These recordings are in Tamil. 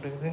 சாப்பிட்டுக்குது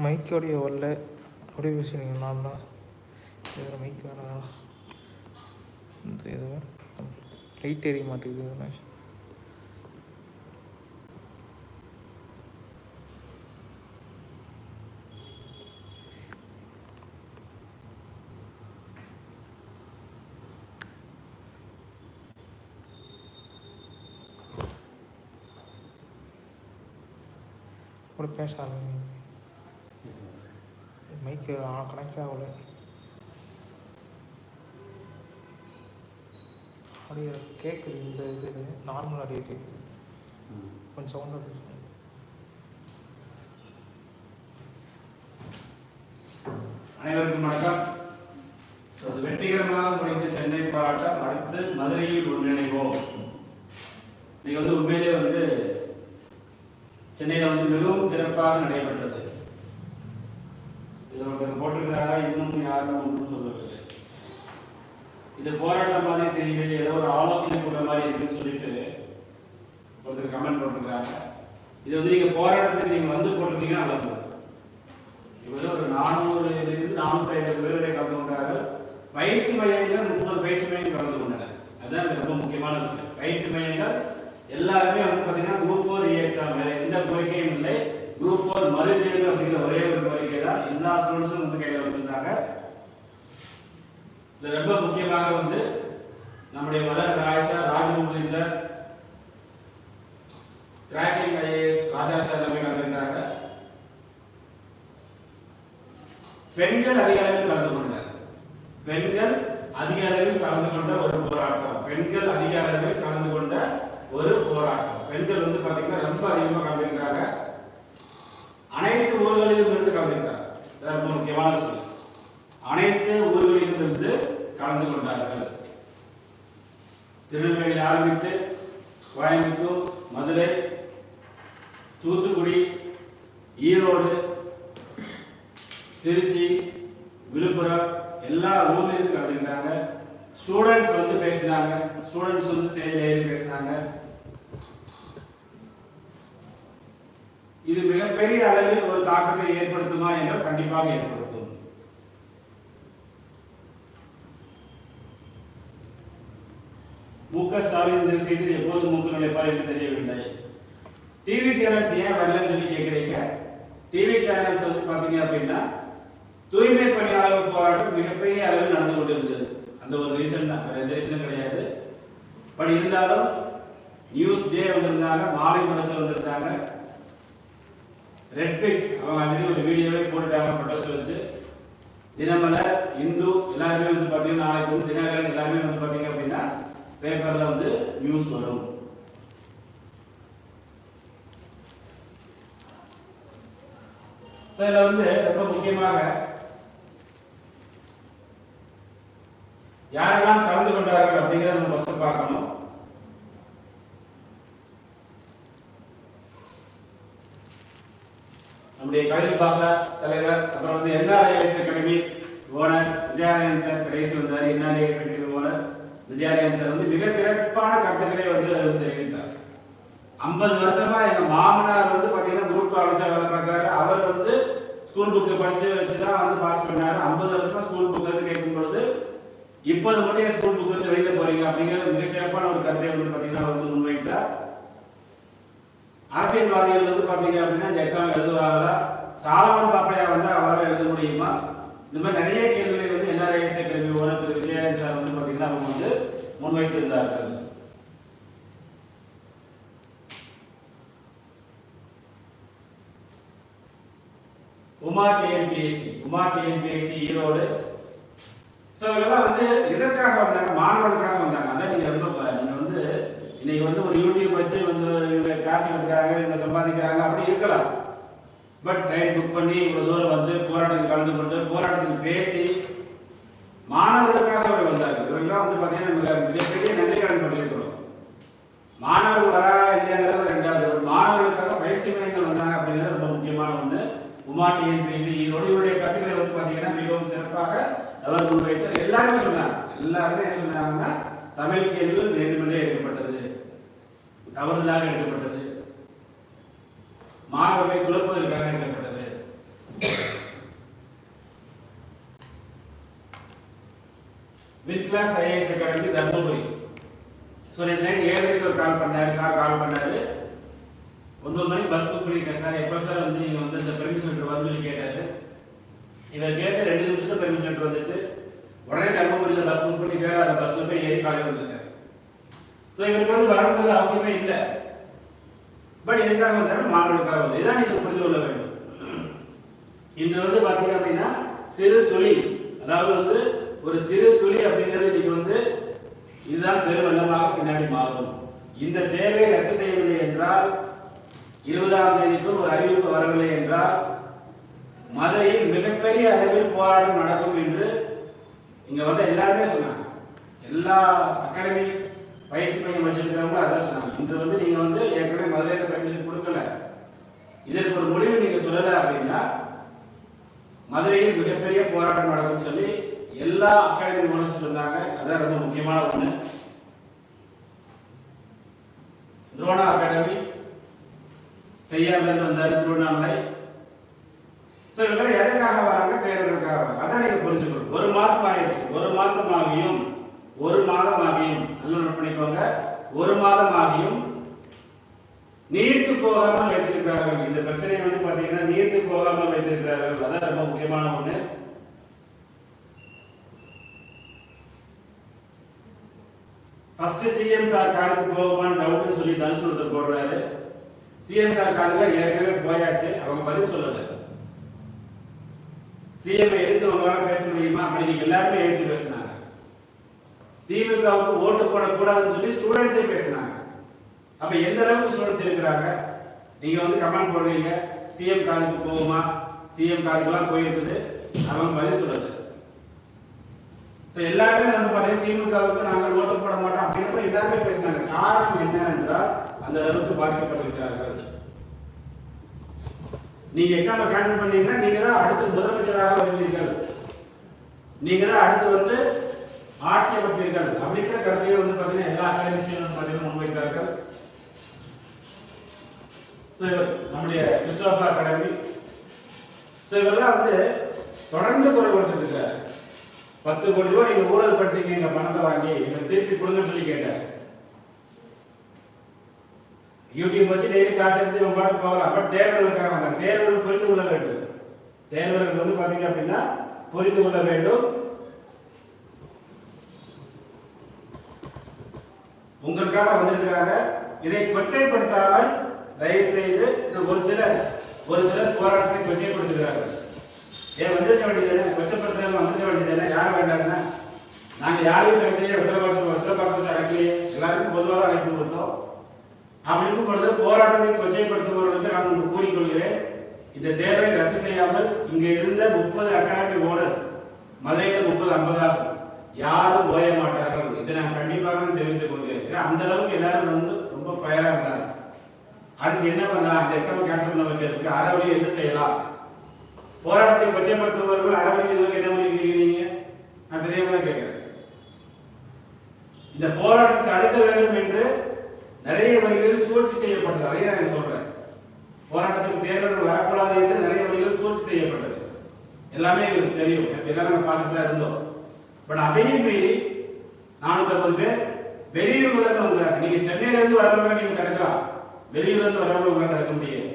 மைக்கோடைய வரல. அப்படியே பேசுறீங்க நான் தான். இதில் மைக் வேணா இந்த இது லைட் எரிய மாட்டேங்குது இதில். பேச ஆரம்பிங்க. எனக்கு கனெக்ட் ஆகல. ஆடியோ கேட்குது இந்த இது நார்மல் ஆடியோ கேட்குது கொஞ்சம் சவுண்டாக பேசுங்க. அனைவருக்கும் வணக்கம். அது வெற்றிகரமாக முடிந்த சென்னை போராட்டம் அடுத்து மதுரையில் ஒன்றிணைவோம் இன்னைக்கு வந்து உண்மையிலே வந்து சென்னையில் வந்து மிகவும் சிறப்பாக நடைபெற்றது. போட்டிருக்கிறாரா இன்னும் யாரும் ஒன்றும் சொல்லவில்லை. இது போராட்டம் மாதிரி தெரியல ஏதோ ஒரு ஆலோசனை கூட மாதிரி இருக்குன்னு சொல்லிட்டு ஒருத்தர் கமெண்ட் போட்டிருக்கிறாங்க. இது வந்து நீங்கள் போராட்டத்துக்கு நீங்கள் வந்து போட்டிருந்தீங்கன்னா நல்லா இருக்கும். இவர் ஒரு நானூறுலேருந்து நானூற்றி ஐம்பது பேருடைய கலந்து கொண்டார்கள். பயிற்சி மையங்கள் முப்பது பயிற்சி மையம் கலந்து கொண்டனர். அதுதான் ரொம்ப முக்கியமான விஷயம். பயிற்சி மையங்கள் எல்லாருமே வந்து பார்த்தீங்கன்னா குரூப் ஃபோர் எக்ஸாம் வேறு எந்த கோரிக்கையும் இல்லை. குரூப் ஃபோர் மறுதேர்வு அப்படிங்கிற ஒரே ஒரு கோரிக்கை தான் எல்லா ஸ்டூடெண்ட்ஸும் வந்து கையில் வச்சிருந்தாங்க. இது ரொம்ப முக்கியமாக வந்து நம்முடைய Malar Rai sir Rajamurthy sir cracking IAS Raja sir எல்லாமே கலந்துருக்காங்க பெண்கள் அதிக அளவில் கலந்து கொண்டனர். பெண்கள் அதிக அளவில் கலந்து கொண்ட ஒரு போராட்டம். பெண்கள் அதிக அளவில் கலந்து கொண்ட ஒரு போராட்டம். பெண்கள் வந்து பாத்தீங்கன்னா ரொம்ப அதிகமாக கலந்து அனைத்து ஊர்களிலும் இருந்து கலந்துருக்காங்க இது ரொம்ப முக்கியமான விஷயம் அனைத்து ஊர்களிலிருந்து கலந்து கொண்டார்கள். திருநெல்வேலி ஆரம்பித்து கோயம்புத்தூர் மதுரை தூத்துக்குடி ஈரோடு திருச்சி விழுப்புரம் எல்லா ஊர்லேருந்து கலந்துக்கிட்டாங்க ஸ்டூடெண்ட்ஸ் வந்து பேசினாங்க. ஸ்டூடெண்ட்ஸ் வந்து ஸ்டேஜில் ஏறி பேசினாங்க. இது மிகப்பெரிய அளவில் ஒரு தாக்கத்தை ஏற்படுத்துமா என்றால் கண்டிப்பாக ஏற்படுத்தும். மு க ஸ்டாலின் இந்த செய்தி எப்போது மூக்கு நிலைப்பார் என்று தெரியவில்லை. டிவி சேனல்ஸ் ஏன் வரலன்னு சொல்லி கேட்குறீங்க? டிவி சேனல்ஸ் வந்து பார்த்தீங்க அப்படின்னா தூய்மை பணியாளர் போராட்டம் மிகப்பெரிய அளவில் நடந்து கொண்டிருந்தது. அந்த ஒரு ரீசன் தான். வேற எந்த ரீசனும் கிடையாது. பட் இருந்தாலும் நியூஸ் டே வந்திருந்தாங்க மாலை மரசு வந்திருந்தாங்க. ரெட் பிக்ஸ் அவங்க ஆல்ரெடி ஒரு வீடியோவே போட்டுட்டாங்க ப்ரொடெஸ்ட் வச்சு. தினமலர் இந்து எல்லாருமே வந்து பார்த்தீங்கன்னா நாளைக்கு வந்து தினகரன் எல்லாருமே வந்து பார்த்தீங்க அப்படின்னா பேப்பரில் வந்து நியூஸ் வரும். இதில் வந்து ரொம்ப முக்கியமாக யாரெல்லாம் கலந்து கொண்டார்கள் அப்படிங்கிறத நம்ம ஃபஸ்ட்டு பார்க்கணும். நம்முடைய கவிதை பாசா தலைவர் அப்புறம் வந்து NRIS academy owner Vijayalayan sir கடைசி வந்தார். NRIS academy owner Vijayalayan sir வந்து மிக சிறப்பான கருத்துக்களை வந்து அவர் தெரிவித்தார். ஐம்பது வருஷமா எங்க மாமனார் வந்து பாத்தீங்கன்னா குரூப் காலேஜ் வேலை பார்க்கறாரு. அவர் வந்து ஸ்கூல் புக்கை படிச்சு வச்சுதான் வந்து பாஸ் பண்ணாரு. ஐம்பது வருஷமா ஸ்கூல் புக் வந்து கேட்கும் பொழுது இப்போது மட்டும் ஏன் ஸ்கூல் புக் வந்து வெளியில போறீங்க அப்படிங்கிற மிகச்சிறப்பான ஒரு கருத்தை வந்து பாத்தீங்கன்னா அவர் வந்து முன்வைத்தார். அரசியல்வாதிகள் வந்து பார்த்தீங்க அப்படின்னா இந்த எக்ஸாம் எழுதுவாங்களா? சாலமன் பாப்பையா வந்து அவரால் எழுத முடியுமா? இந்த மாதிரி நிறைய கேள்விகளை வந்து என்ஆர்ஐஎஸ் கல்வி ஓனர் திரு விஜயன் சார் வந்து பார்த்தீங்கன்னா அவங்க வந்து முன்வைத்திருந்தார்கள். Uma TNPSC Uma TNPSC Erode. So இதெல்லாம் வந்து எதற்காக வந்தாங்க? மாணவர்களுக்காக வந்தாங்க அதான் நீங்க ரொம்ப ப- நீங்க வந்து இன்னைக்கு வந்து ஒரு யூடியூப் வச்சு வந்து இவங்க காசு எடுக்கிறாங்க இவங்க சம்பாதிக்கிறாங்க அப்படி இருக்கலாம் பட் ட்ரெயின் புக் பண்ணி இவ்வளவு தூரம் வந்து போராட்டத்தில் கலந்து கொண்டு போராட்டத்தில் பேசி மாணவர்களுக்காக அவர் வந்தார். இவர்கள்லாம் வந்து பார்த்தீங்கன்னா மிக மிகப்பெரிய நன்றி கடன் பண்ணியிருக்கிறோம் மாணவர்கள் வரா இல்லையாங்கிறது ரெண்டாவது மாணவர்களுக்காக பயிற்சி மையங்கள் வந்தாங்க அப்படிங்கிறது ரொம்ப முக்கியமான ஒன்று உமா டிஎன்பிசி இவருடைய கருத்துக்களை வந்து பார்த்தீங்கன்னா மிகவும் சிறப்பாக அவர் முன்வைத்தார் எல்லாருமே சொன்னாங்க. எல்லாருமே என்ன சொன்னாங்கன்னா தமிழ் கேள்வி வேண்டுமென்றே எடுக்கப்பட்டது. தவறுதலாக எடுக்கப்பட்டது. மாணவர்களை குழப்புவதற்காக எழுதப்பட்டது. Winclass IAS academy Dharmapuri. So நேற்று நைட் ஏழு ஒரு கால் பண்ணார். சார் கால் பண்ணார். ஒன்பது மணி பஸ் புக் பண்ணியிருக்கேன் சார் எப்போ சார் வந்து நீங்கள் வந்து இந்த பெர்மிஷன் லெட்டர் வரும்னு சொல்லி கேட்டார். இவர் கேட்ட ரெண்டு நிமிஷத்துல பெர்மிஷன் லெட்டர் வந்துச்சு. உடனே தர்மபுரியில் பஸ் புக் பண்ணிக்காரு அந்த பஸ்ஸில் போய் ஏறி காலையில் வந்துருக்காரு ஸோ இவருக்கு வந்து வரணுங்கிறது அவசியமே இல்லை. பட் எதுக்காக வந்தாலும் மாணவர்களுக்காக வந்தது இதான் நீங்கள் புரிந்து கொள்ள வேண்டும். இன்று வந்து பார்த்தீங்க அப்படின்னா சிறு துளி அதாவது வந்து ஒரு சிறு துளி அப்படிங்கிறது இன்னைக்கு வந்து இதுதான் பெருவெள்ளமாக பின்னாடி மாறும். இந்த தேவையை ரத்து செய்யவில்லை என்றால் இருபதாம் தேதிக்கும் ஒரு அறிவிப்பு வரவில்லை என்றால் மதுரையில் மிகப்பெரிய அளவில் போராட்டம் நடக்கும் என்று இங்க வந்து எல்லாருமே சொன்னாங்க. எல்லா அகாடமி பயிற்சி மையம் வச்சிருக்கிறவங்க அதான் சொன்னாங்க. இன்று வந்து நீங்க வந்து ஏற்கனவே மதுரையில் பெர்மிஷன் கொடுக்கல. இதற்கு ஒரு முடிவு நீங்க சொல்லல அப்படின்னா மதுரையில் மிகப்பெரிய போராட்டம் நடக்கும்னு சொல்லி எல்லா அகாடமி ஓனர்ஸ் சொன்னாங்க. அதான் ரொம்ப முக்கியமான ஒண்ணு. துரோணா அகாடமி செய்யாதுன்னு வந்தார் திருவண்ணாமலை. ஸோ இவங்களை எதுக்காக வராங்க? தேர்தலுக்காக வராங்க. அதான் நீங்க புரிஞ்சுக்கணும். ஒரு மாசம் ஆயிடுச்சு ஒரு மாசம் ஆகியும் ஒரு மாதம் ஆகியும் நல்லா நோட் பண்ணிக்கோங்க. ஒரு மாதம் ஆகியும் நீர்த்து போகாமல் வைத்திருக்கிறார்கள். இந்த பிரச்சனையை வந்து பாத்தீங்கன்னா நீர்த்து போகாமல் வைத்திருக்கிறார்கள். அதான் ரொம்ப முக்கியமான ஒண்ணு. ஃபர்ஸ்ட் சிஎம் சார் காலுக்கு போகுமான்னு டவுட்னு சொல்லி தனுஷ் ஒருத்தர் போடுறாரு சிஎம் சார் காதுல ஏற்கனவே போயாச்சு. அவங்க பதில் சொல்லல. சிஎம் எதிர்த்து உங்களால பேச முடியுமா? அப்படி நீங்க எல்லாருமே எதிர்த்து பேசினாங்க திமுகவுக்கு ஓட்டு போடக்கூடாதுன்னு சொல்லி ஸ்டூடெண்ட்ஸே பேசினாங்க. அப்ப எந்த அளவுக்கு ஸ்டூடெண்ட்ஸ் இருக்கிறாங்க? நீங்க வந்து கமெண்ட் போடுறீங்க. சிஎம் காதுக்கு போகுமா? சிஎம் காதுக்கெல்லாம் போயிருக்குது. அவங்க பதில் சொல்லல. ஸோ எல்லாருமே வந்து பார்த்தீங்கன்னா திமுகவுக்கு நாங்கள் ஓட்டு போட மாட்டோம் அப்படின்னு எல்லாருமே பேசினாங்க. காரணம் என்ன என்றால் அந்த அளவுக்கு பாதிக்கப்பட்டிருக்கிறார்கள். நீங்க எக்ஸாமை கேன்சல் பண்ணீங்கன்னா நீங்க தான் அடுத்து முதலமைச்சராக வருவீர்கள். நீங்க தான் அடுத்து வந்து ஆட்சி அமைப்பீர்கள் அப்படிங்கிற கருத்தையே வந்து பார்த்தீங்கன்னா எல்லா அகாடமிஷியனும் பார்த்தீங்கன்னா முன்வைத்தார்கள் ஸோ நம்முடைய விஸ்வாபா அகாடமி. ஸோ இவரெல்லாம் வந்து தொடர்ந்து குரல் கொடுத்துட்டு இருக்காரு. பத்து கோடி ரூபாய் நீங்க ஊழல் பண்ணிட்டீங்க எங்க பணத்தை வாங்கி எனக்கு திருப்பி கொடுங்கன்னு சொல்லி கேட்டேன் யூடியூப் வச்சு டெய்லி காசு எடுத்து இவன் பாட்டு போகலாம். பட் தேர்தலுக்காக வந்தாங்க தேர்தல் புரிந்து கொள்ள வேண்டும். தேர்தல்கள் வந்து பாத்தீங்க அப்படின்னா புரிந்து கொள்ள வேண்டும். உங்களுக்காக வந்திருக்கிறாங்க. இதை கொச்சைப்படுத்தாமல் தயவு செய்து ஒரு சிலர் ஒரு சிலர் போராட்டத்தை கொச்சைப்படுத்துகிறார்கள். ஏன் வந்திருக்க வேண்டியதானே கொச்சப்படுத்துறவங்க வந்திருக்க வேண்டியதானே யார் வேண்டாங்கன்னா நாங்கள் யாரையும் கட்டிலேயே உத்தரவாதம் உத்தரவாதம் அழைக்கலையே எல்லாருக்கும் பொதுவாக அழைப்பு கொடுத்தோம். அப்படி இருக்கும் பொழுது போராட்டத்தை கொச்சைப்படுத்துபவர்களுக்கு நான் உங்களுக்கு கூறிக்கொள்கிறேன். இந்த தேர்வை ரத்து செய்யாமல் இங்கே இருந்த முப்பது அகாடமி ஓனர்ஸ் மதுரையில் முப்பது ஐம்பதாகும் யாரும் ஓய மாட்டார்கள். இதை நான் கண்டிப்பாக தெரிவித்துக் கொள்கிறேன். ஏன்னா அந்த அளவுக்கு எல்லாரும் வந்து ரொம்ப ஃபயராக இருந்தாங்க. அடுத்து என்ன பண்ணலாம் இந்த எக்ஸாம் கேன்சல் பண்ண வைக்கிறதுக்கு அரை வழி என்ன செய்யலாம்? போராட்டத்தை கொச்சைப்படுத்துபவர்கள் அரை என்ன பண்ணிக்கிறீங்க நீங்க? நான் தெரியாம தான் கேட்கிறேன் இந்த போராட்டத்தை தடுக்க வேண்டும் என்று நிறைய வழிகளில் சூழ்ச்சி செய்யப்பட்டது. அதையே நான் சொல்றேன். போராட்டத்துக்கு தேர்தல் வரக்கூடாது என்று நிறைய வழிகள் சூழ்ச்சி செய்யப்பட்டது. எல்லாமே எங்களுக்கு தெரியும். எல்லாம் நம்ம பார்த்துட்டு தான் இருந்தோம். பட் அதையும் மீறி நானூத்தி ஐம்பது பேர் வெளியூர்ல இருந்து வந்தாங்க நீங்க சென்னையில இருந்து வரவங்க நீங்க தடுக்கலாம் வெளியூர்ல இருந்து வரவங்க உங்களால தடுக்க முடியும்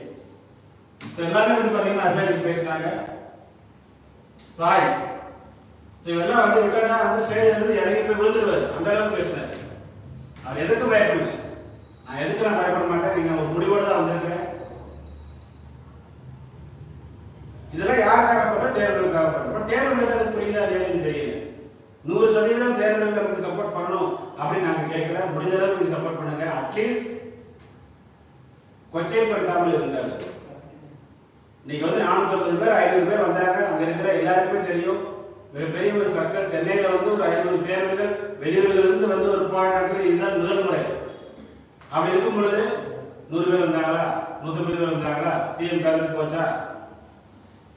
ஸோ எல்லாமே வந்து பாத்தீங்கன்னா அதான் பேசினாங்க சாய்ஸ் ஸோ இவெல்லாம் வந்து விட்டா வந்து ஸ்டேஜ்ல இருந்து இறங்கி போய் விழுந்துருவாரு அந்த அளவுக்கு பேசினாரு அவர் எதுக்கு பயப்படுங்க நான் எதுக்கு நான் பயப்பட மாட்டேன்? நீங்க ஒரு முடிவோட தான் வந்திருக்கிறேன். இதெல்லாம் யாருக்காக பண்ண தேர்வுகளுக்காக பண்ண தேர்வுகளுக்கு அது புரியுதா அப்படின்னு தெரியல. நூறு சதவீதம் தேர்தலில் நமக்கு சப்போர்ட் பண்ணணும் அப்படின்னு நாங்க கேட்கல. முடிஞ்ச அளவுக்கு நீங்க சப்போர்ட் பண்ணுங்க. அட்லீஸ்ட் கொச்சைப்படுத்தாமல் இருங்கள். இன்னைக்கு வந்து நானூத்தி பேர் ஐநூறு பேர் வந்தாங்க. அங்க இருக்கிற எல்லாருக்குமே தெரியும். மிகப்பெரிய ஒரு சக்சஸ் சென்னையில வந்து ஒரு ஐநூறு தேர்வுகள் வெளியூர்ல இருந்து வந்து ஒரு போராட்டத்தில் இதுதான் முதல் முறை. அப்படி இருக்கும் பொழுது நூறு பேர் வந்தாங்களா? நூத்தி பேர் வந்தாங்களா? சிஎம் காலத்துக்கு போச்சா?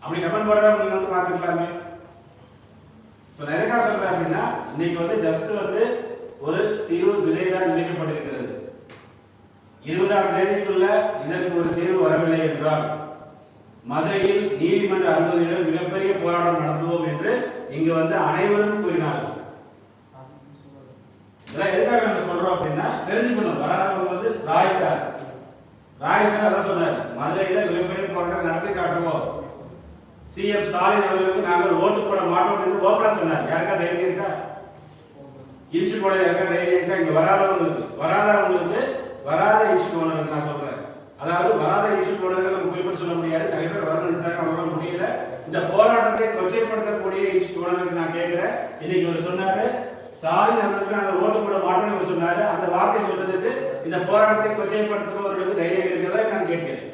அப்படி கமெண்ட் போடுறா நீங்க வந்து பார்த்துக்கலாமே. ஸோ எதுக்காக சொல்கிறேன் அப்படின்னா இன்னைக்கு வந்து ஜஸ்ட் வந்து ஒரு சிறு விதை தான் விதிக்கப்பட்டிருக்கிறது. இருபதாம் தேதிக்குள்ள இதற்கு ஒரு தீர்வு வரவில்லை என்றால் மதுரையில் நீதிமன்ற அனுமதியுடன் மிகப்பெரிய போராட்டம் நடத்துவோம் என்று இங்கு வந்து அனைவரும் கூறினார்கள். இதெல்லாம் எதுக்காக நம்ம சொல்றோம் அப்படின்னா தெரிஞ்சுக்கணும். வராதவங்க வந்து ராய் சார். ராய் சார் அதான் சொன்னார் மதுரையில் மிகப்பெரிய போராட்டம் நடத்தி காட்டுவோம். சிஎம் ஸ்டாலின் அவர்களுக்கு நாங்கள் ஓட்டு போட மாட்டோம் என்று ஓப்பனா சொன்னார். யாருக்கா தைரியம் இருக்கா? இன்ச்சு போட யாருக்கா தைரியம் இருக்கா? இங்க வராதவங்களுக்கு வராதவங்களுக்கு வராத இன்ச்சு போனவர்கள் நான் சொல்றேன். அதாவது வராத இன்ச்சு போனவர்கள் நம்ம குறிப்பிட்டு சொல்ல முடியாது. நிறைய பேர் வரணும் நினைச்சாங்க அவங்களால முடியல. இந்த போராட்டத்தை கொச்சைப்படுத்தக்கூடிய இன்ச்சு போனவர்கள் நான் கேட்கிறேன். இன்னைக்கு அவர் சொன்னாரு ஸ்டாலின் அவர்களுக்கு நாங்கள் ஓட்டு போட மாட்டோம்னு இவர் சொன்னாரு. அந்த வார்த்தை சொல்றதுக்கு இந்த போராட்டத்தை கொச்சைப்படுத்துபவர்களுக்கு தைரியம் இருக்கிறதா? நான் கேட்கிறேன்.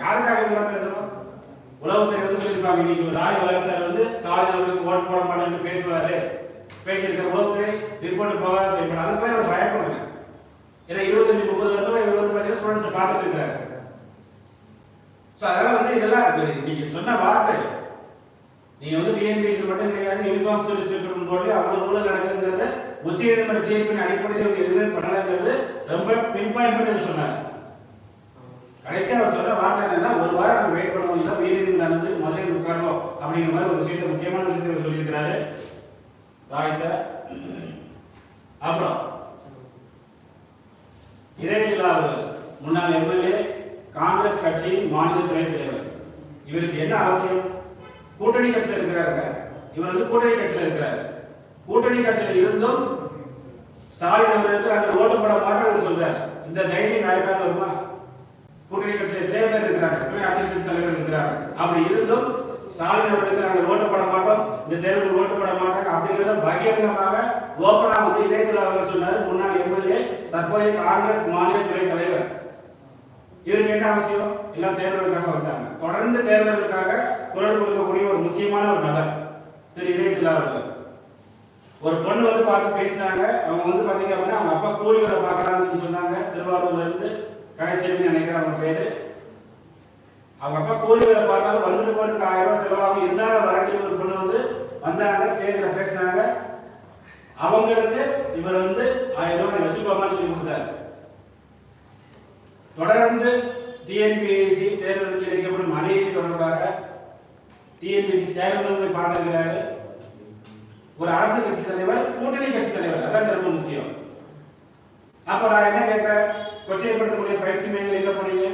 யாருக்காக இதெல்லாம் பேசணும்? உளவுத்துறை வந்து சொல்லியிருப்பாங்க? இன்னைக்கு ராய் வளர் சார் வந்து ஸ்டாலின் அவர்களுக்கு ஓட்டு போட மாட்டேன்னு பேசுவாரு. பேசியிருக்க உளவுத்துறை ரிப்போர்ட் போகாத செய்யப்படும் அதுக்கெல்லாம் இவர் பயப்படுங்க ஏன்னா இருபத்தஞ்சு முப்பது வருஷமா இவர் வந்து பார்த்தீங்கன்னா ஸ்டூடெண்ட்ஸை பார்த்துட்டு இருக்கிறாரு ஸோ அதெல்லாம் வந்து இதெல்லாம் இருக்குது நீங்க சொன்ன வார்த்தை. நீங்க வந்து டிஎன்பிஎஸ்சி மட்டும் கிடையாது யூனிஃபார்ம் சர்வீஸ் ரெக்ரூட்மெண்ட் போர்டு அவ்வளவு ஊழல் நடக்குதுங்கிறத உச்சநீதிமன்ற தீர்ப்பின் அடிப்படையில் எதுவுமே பண்ணலங்கிறது ரொம்ப பின் பாயிண்ட் பண்ணி சொன்னாங்க. கடைசியாக அவர் சொல்ற வார்த்தை என்னன்னா ஒரு வாரம் நம்ம வெயிட் பண்ணுவோம் இல்லை உயர்நீதிமன்றம் நடந்து முதலில் உட்காருவோம் அப்படிங்கிற மாதிரி ஒரு விஷயத்தை முக்கியமான விஷயத்தை அவர் சொல்லியிருக்கிறாரு. ராய் சார் அப்புறம் இதயலா அவர்கள் முன்னாள் எம்எல்ஏ காங்கிரஸ் கட்சியின் மாநில துணைத் தலைவர். இவருக்கு என்ன அவசியம்? கூட்டணி கட்சியில் இருக்கிறாருங்க. இவர் வந்து கூட்டணி கட்சியில் இருக்கிறார். கூட்டணி கட்சியில் இருந்தும் ஸ்டாலின் அவர்களுக்கு அந்த ஓட்டு போட மாட்டேன் சொல்றாரு. இந்த தைரியம் யாருக்காவது வருமா? கூட்டணி கட்சியில் எத்தனை பேர் இருக்கிறாங்க. எத்தனை அரசியல் கட்சி தலைவர் இருக்கிறாங்க. அப்படி இருந்தும் ஸ்டாலின் அவர்களுக்கு நாங்கள் ஓட்டு போட மாட்டோம். இந்த தேர்தல் ஓட்டு போட மாட்டாங்க அப்படிங்கிறத பகிரங்கமாக ஓபனா வந்து இதயத்தில் அவர்கள் சொன்னார். முன்னாள் எம்எல்ஏ தற்போதைய காங்கிரஸ் மாநில துறை தலைவர். இவருக்கு என்ன அவசியம்? எல்லாம் தேர்தலுக்காக வந்தாங்க. தொடர்ந்து தேர்தலுக்காக குரல் கொடுக்கக்கூடிய ஒரு முக்கியமான ஒரு நபர். திரு இதயத்தில் அவர்கள். ஒரு பொண்ணு வந்து பார்த்து பேசினாங்க. அவங்க வந்து பாத்தீங்க அப்படின்னா அவங்க அப்பா கூலி வேலை பார்க்கறாங்கன்னு சொன்னாங்க. திருவாரூர்ல இருந்து கடைச்சேரின்னு நினைக்கிறேன் அவங்க பேரு. அவங்க அப்பா கூலி வேலை பார்த்தாலும் வந்துட்டு போறதுக்கு ஆயிரம் ரூபாய் செலவாகும் இருந்தாலும் வரக்கூடிய ஒரு பொண்ணு வந்து வந்தாங்க ஸ்டேஜில் பேசினாங்க. அவங்களுக்கு இவர் வந்து ஆயிரம் ரூபாய் வச்சுக்கோமான்னு சொல்லி கொடுத்தாரு. தொடர்ந்து டிஎன்பிஎஸ்சி தேர்தலுக்கு இணைக்கப்படும் மனைவி தொடர்பாக டிஎன்பிஎஸ்சி சேர்மன் போய் பார்த்திருக்கிறாரு. ஒரு அரசு கட்சி தலைவர் கூட்டணி கட்சி தலைவர். அதான் ரொம்ப முக்கியம். அப்ப நான் என்ன கேட்கிறேன் கொச்சைப்படுத்தக்கூடிய பயிற்சி மையங்கள் எங்க போனீங்க?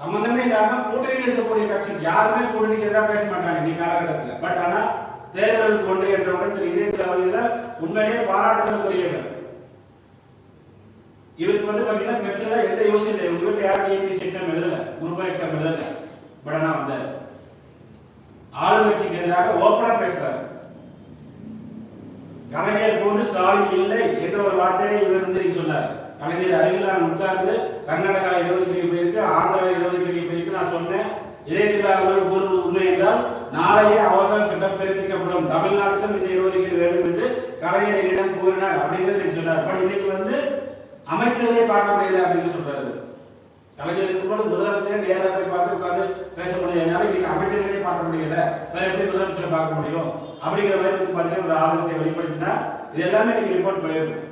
சம்பந்தமே இல்லாம கூட்டணியில் இருக்கக்கூடிய கட்சி யாருமே கூட்டணிக்கு எதிராக பேச மாட்டாங்க நீ காலகட்டத்தில். பட் ஆனா தேர்தலுக்கு ஒன்று என்றவுடன் திரு இதயத்தில் அவர்கள் உண்மையிலேயே பாராட்டுதலுக்குரியவர். இவருக்கு வந்து பாத்தீங்கன்னா பெருசா எந்த யோசனை இல்லை. உங்க வீட்டுல யாரும் டிஎன்பிசி எக்ஸாம் எழுதல? குரூப் எக்ஸாம் எழுதல? பட் ஆனா வந்தார். ஆளுங்கட்சிக்கு எதிராக ஓப்பனா பேசுறாரு. கலைஞர் போன்று ஸ்டாலின் இல்லை என்ற ஒரு வார்த்தையை இவர் வந்து சொன்னார். கலைஞர் அருகில் உட்கார்ந்து கர்நாடகா இருபது கிலோ போயிருக்கு ஆந்திரா இருபது கிலோ போயிருக்கு நான் சொன்னேன். இதே அவர்கள் கூறுவது உண்மை என்றால் நாளையே அவசர சட்டம் பிறப்பிக்கப்படும். தமிழ்நாட்டிலும் இந்த இருபது கிலோ வேண்டும் என்று கலைஞரிடம் கூறினார் அப்படிங்கிறது இன்னைக்கு சொன்னார். பட் இன்னைக்கு வந்து அமைச்சர்களே பார்க்க முடியல அப்படின்னு சொல்றாரு. கலைஞர் இருக்கும்போது முதலமைச்சரை நேராக பார்த்து உட்கார்ந்து பேச முடியலனால இன்னைக்கு அமைச்சர்களே பார்க்க முடியல வேற எப்படி முதலமைச்சரை பார்க்க முடியும்? அப்படிங்கிற மாதிரி வந்து பார்த்தீங்கன்னா ஒரு ஆர்வத்தை வெளிப்படுத்தினா இது எல்லாமே நீங்கள் ரிப்போர்ட் போயிருக்கும்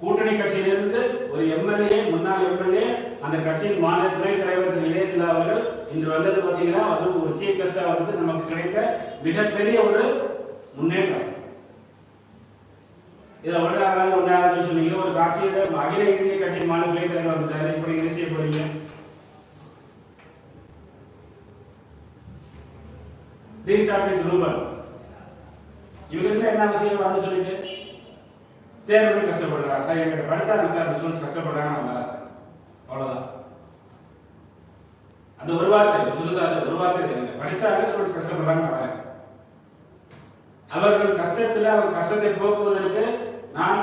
கூட்டணி கட்சியிலிருந்து ஒரு எம்எல்ஏ முன்னாள் எம்எல்ஏ அந்த கட்சியின் மாநில துணைத் தலைவர் திரு இதயத்தில்லா அவர்கள் இன்று வந்தது பார்த்தீங்கன்னா அதுவும் ஒரு சீஃப் கெஸ்டா வந்து நமக்கு கிடைத்த மிகப்பெரிய ஒரு முன்னேற்றம். இதுல ஒன்றாகாது ஒன்றாகாதுன்னு சொன்னீங்க ஒரு காட்சியில அகில இந்திய கட்சியின் மாநில துணைத் தலைவர் வந்துட்டாரு. இப்படி என்ன செய்ய போறீங்க? ரீஸ்டார்ட் வித் ரூபன் இவங்க இவங்களுக்கு என்ன அவசியம் அப்படின்னு சொல்லிட்டு தேர்வு கஷ்டப்படுறாங்க. சார் எங்கிட்ட படிச்சாங்க சார் ஸ்டூடெண்ட்ஸ் கஷ்டப்படுறாங்க நம்ம ஆசை. அவ்வளோதான் அந்த ஒரு வார்த்தை சொல்லுங்க அந்த ஒரு வார்த்தை தெரியல படிச்சாங்க ஸ்டூடெண்ட்ஸ் கஷ்டப்படுறாங்க நான் வரேன் அவர்கள் கஷ்டத்தில் அவர் கஷ்டத்தை போக்குவதற்கு நான்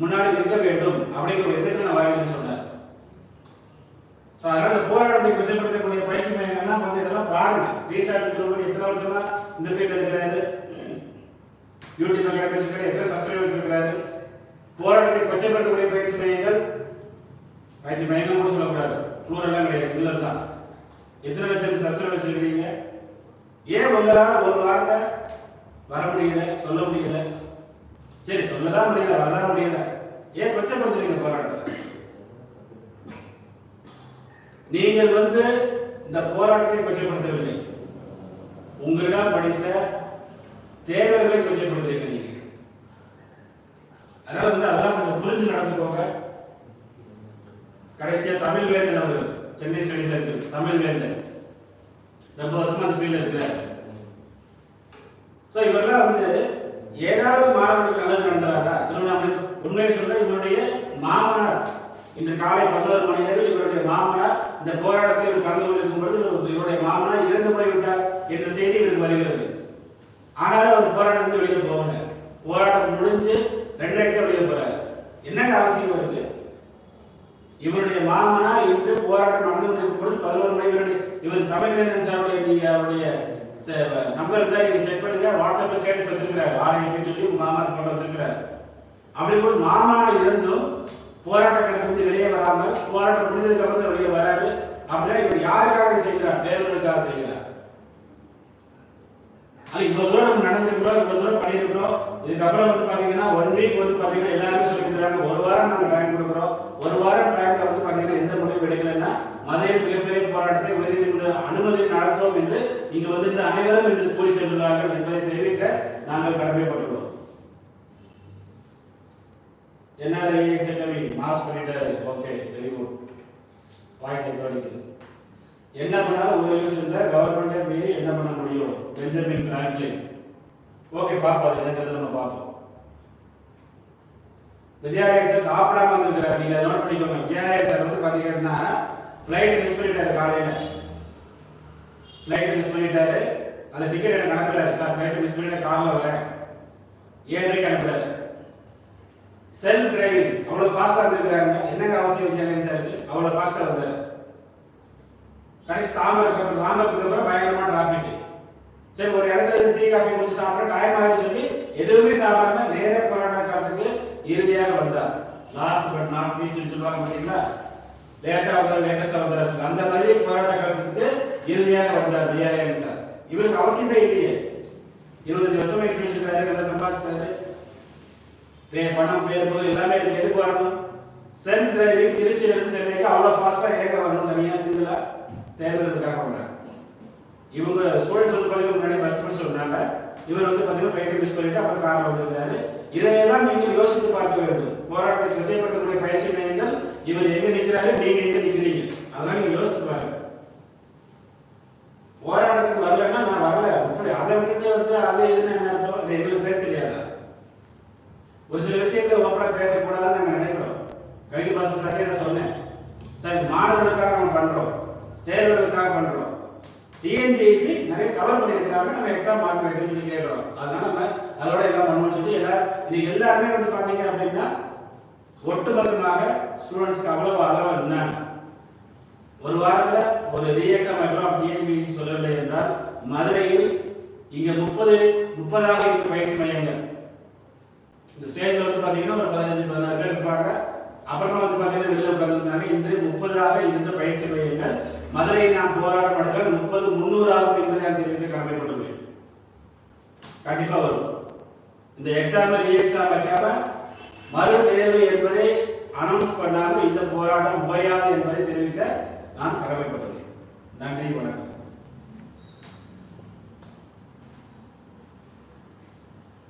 முன்னாடி நிற்க வேண்டும் அப்படிங்கிற ஒரு எண்ணத்தில் நான் வரேன்னு சொன்னேன். ஸோ அதனால போராட்டத்தை கொச்சப்படுத்தக்கூடிய பயிற்சி மையங்கள்லாம் கொஞ்சம் இதெல்லாம் பாருங்க. ரீஸ்டார்ட் எத்தனை வருஷமா இந்த ஃபீல்டு இருக்கிறாரு யூடியூப்ல அகாடமி எத்தனை சப்ஸ்கிரைபர்ஸ் இருக்கிறாரு போராட்டத்தை கொச்சப்படுத்தக்கூடிய பயிற்சி மையங்கள்? பயிற்சி மையங்கள் கூட சொல்லக்கூடாது. ப்ளூரெல்லாம் கிடையாது சிங்கிளர் தான். எத்தனை லட்சம் சப்ஸ்கிரைபர் வச்சிருக்கீங்க ஏன் உங்களால் ஒரு வார்த்தை வர முடியல சொல்ல முடியல? சரி சொல்லதான் முடியல வரதான் முடியல. ஏன் கொச்சப்படுத்துறீங்க போராட்டத்தை? நீங்கள் வந்து இந்த போராட்டத்தை கொச்சப்படுத்தவில்லை. உங்களிடம் படித்த தேவர்களை கொச்சைப்படுத்துறீங்க நீங்க. அதனால வந்து அதெல்லாம் கொஞ்சம் புரிஞ்சு நடந்துக்கோங்க. கடைசியா தமிழ் வேந்தன் அவர்கள் சென்னை ஸ்டடி சென்டர் தமிழ் வேந்தன். ரொம்ப வருஷமா அந்த ஃபீல்ட்ல இருக்கிறார். ஸோ இவரெல்லாம் வந்து ஏதாவது மாணவர்களுக்கு நல்லது நடந்துறாதா திருவண்ணாமலை உண்மையை சொல்ல இவருடைய மாமனார் இன்று காலை பதினோரு மணி நேரம் இவருடைய மாமனார் இந்த போராட்டத்தில் இவர் கலந்து கொண்டிருக்கும் பொழுது இவருடைய மாமனார் இறந்து போய்விட்டார் என்ற செய்தி இவருக்கு வருகிறது. ஆனாலும் அவர் போராட்டத்துக்கு வெளியே போகணும் போராட்டம் முடிஞ்சு ரெண்டாயிரத்தி வெளியே போறாரு. என்னங்க அவசியம் இருக்கு? இவருடைய மாமனா இன்று போராட்டம் நடந்து கொண்டிருக்கும் பொழுது பதினோரு மணி இவருடைய இவர் தமிழ் வேந்தன் சாருடைய நீங்க அவருடைய நம்பர் தான் நீங்க செக் பண்ணுங்க. வாட்ஸ்அப்ல ஸ்டேட்டஸ் வச்சிருக்கிறார். ஆர்ஐபி சொல்லி உங்க மாமா போட்டோ வச்சிருக்கிறார். அப்படி போது மாமான இருந்தும் போராட்ட கடத்திலிருந்து வெளியே வராமல் போராட்டம் முடிஞ்சதுக்கு அப்புறம் தான் வெளியே வராது அப்படின்னா இவர் யாருக்காக செய்கிறார்? தேர்வுகளுக்காக செய்கிறார்? ஆனால் இவ்வளோ தூரம் நம்ம நடந்திருக்கிறோம் இவ்வளோ தூரம் பண்ணியிருக்கிறோம். இதுக்கப்புறம் வந்து பார்த்தீங்கன்னா ஒன் வீக் வந்து பார்த்தீங்கன்னா எல்லாருமே சொல்லியிருக்கிறாங்க ஒரு வாரம் நாங்கள் டைம் கொடுக்குறோம். ஒரு வாரம் டைம்ல வந்து பார்த்தீங்கன்னா எந்த முடிவு எடுக்கலைன்னா மதுரையில் மிகப்பெரிய போராட்டத்தை உயர்நீதிமன்ற அனுமதி நடத்தோம் என்று இங்கு வந்து இந்த அனைவரும் இன்று போய் சென்றுள்ளார்கள் என்பதை தெரிவிக்க நாங்கள் கடமைப்பட்டுள்ளோம். என்ஆர்ஐ செட்டவி மாஸ் பண்ணிட்டாரு. Okay very good voice echo என்ன பண்ணாலும் ஒரு விஷயம் இல்லை கவர்மெண்டே மீறி என்ன பண்ண முடியும்? பெஞ்சமின் பிராங்க்லின் ஓகே பார்ப்போம் அது என்னங்கிறத நம்ம பார்ப்போம் விஜயாலயா சார் சாப்பிடாம இருந்திருக்காரு நீங்க நோட் பண்ணிக்கோங்க. விஜயாலயா சார் வந்து பாத்தீங்கன்னா ஃப்ளைட் மிஸ் பண்ணிட்டாரு காலையில. ஃப்ளைட் மிஸ் பண்ணிட்டாரு. அந்த டிக்கெட் எனக்கு அனுப்புறாரு சார் ஃப்ளைட் மிஸ் பண்ணிட்டு கார்ல வரேன். ஏழரைக்கு அனுப்புறாரு செல்ஃப் டிரைவிங் அவ்வளவு ஃபாஸ்டா இருந்திருக்கிறாங்க என்னங்க அவசியம் விஜயாலயா சாருக்கு? அவ்வளவு ஃபாஸ்டா இருந்தாரு கடைசி தாமரத்துக்கு அப்புறம் தாமரத்துக்கு அப்புறம் பயங்கரமான டிராஃபிக் சரி ஒரு இடத்துல இருந்து டீ காஃபி முடிச்சு சாப்பிட டைம் சொல்லி எதுவுமே சாப்பிடாம நேர கொரோனா காலத்துக்கு இறுதியாக வந்தார். லாஸ்ட் பட் நாட் லீஸ்ட் சொல்லுவாங்க பாத்தீங்களா? லேட்டா வந்தார் லேட்டஸ்டா வந்தார் அந்த மாதிரி கொரோனா காலத்துக்கு இறுதியாக வந்தார் பிஆர்என் சார். இவருக்கு அவசியமே இல்லையே. இருபத்தஞ்சு வருஷமா எக்ஸ்பீரியன்ஸ் இருக்கிறாரு நல்லா சம்பாதிச்சாரு பேர் பணம் பேர் போது எல்லாமே எதுக்கு வரணும்? செல்ஃப் டிரைவிங் திருச்சியில இருந்து சென்னைக்கு அவ்வளவு ஃபாஸ்டா ஏக வரணும் தனியா சிங்கிளா தேர்தலுக்காக வந்தாங்க இவங்க ஸ்டூடெண்ட்ஸ் வந்து பார்த்தீங்கன்னா முன்னாடி பஸ் சொன்னாங்க இவர் வந்து பார்த்தீங்கன்னா ஃப்ளைட்டை மிஸ் பண்ணிட்டு அப்புறம் காரில் வந்திருக்காரு இதையெல்லாம் நீங்கள் யோசித்து பார்க்க வேண்டும். போராட்டத்தை கொச்சைப்படுத்தக்கூடிய பயிற்சி மையங்கள் இவர் எங்க நிற்கிறாரு நீங்க எங்க நிற்கிறீங்க? அதெல்லாம் நீங்க யோசிச்சு பாருங்க. போராட்டத்துக்கு வரலன்னா நான் வரல. அப்படி அதை விட்டுட்டு வந்து அது எதுன்னு என்ன அர்த்தம்? அது எங்களுக்கு பேச தெரியாதா? ஒரு சில விஷயங்களை ஓப்பனா பேசக்கூடாதுன்னு நாங்கள் நினைக்கிறோம். கல்வி பாச சார் நான் சொன்னேன். சார் மாணவர்களுக்காக நம்ம பண்றோம். தேர்வுகளுக்காக பண்றோம். டிஎன்பிஎஸ்சி நிறைய தவறு பண்ணியிருக்கிறாங்க. நம்ம எக்ஸாம் மாற்றி வைக்கணும்னு சொல்லி கேட்குறோம். அதனால நம்ம அதோட எல்லாம் பண்ணணும்னு சொல்லி எல்லாரும் இன்னைக்கு எல்லாருமே வந்து பார்த்தீங்க அப்படின்னா ஒட்டுமொத்தமாக ஸ்டூடெண்ட்ஸ்க்கு அவ்வளவு ஆதரவாக இருந்தாங்க. ஒரு வாரத்தில் ஒரு ரீ எக்ஸாம் வைக்கிறோம் டிஎன்பிஎஸ்சி சொல்லவில்லை என்றால் மதுரையில் இங்க முப்பது முப்பதாக இருக்கு பயிற்சி மையங்கள். இந்த ஸ்டேஜில் வந்து பார்த்தீங்கன்னா ஒரு பதினஞ்சு பதினாறு பேர் இருப்பாங்க. அப்புறமா வந்து பார்த்தீங்கன்னா வெளியில் உட்காந்துருந்தாங்க இன்று முப்பதாக இருந்த பயிற்சி மையங்கள் மதுரை நாம் போராட்டம் நடத்தினால் முப்பது முந்நூறு ஆகும் என்பதை நான் தெரிவிக்க கடமைப்பட்டுள்ளேன் கண்டிப்பாக வரும். இந்த எக்ஸாம் ரீ எக்ஸாம் வைக்காம மறு தேர்வு என்பதை அனௌன்ஸ் பண்ணாமல் இந்த போராட்டம் உபயாது என்பதை தெரிவிக்க நான் கடமைப்பட்டுள்ளேன். நன்றி வணக்கம்.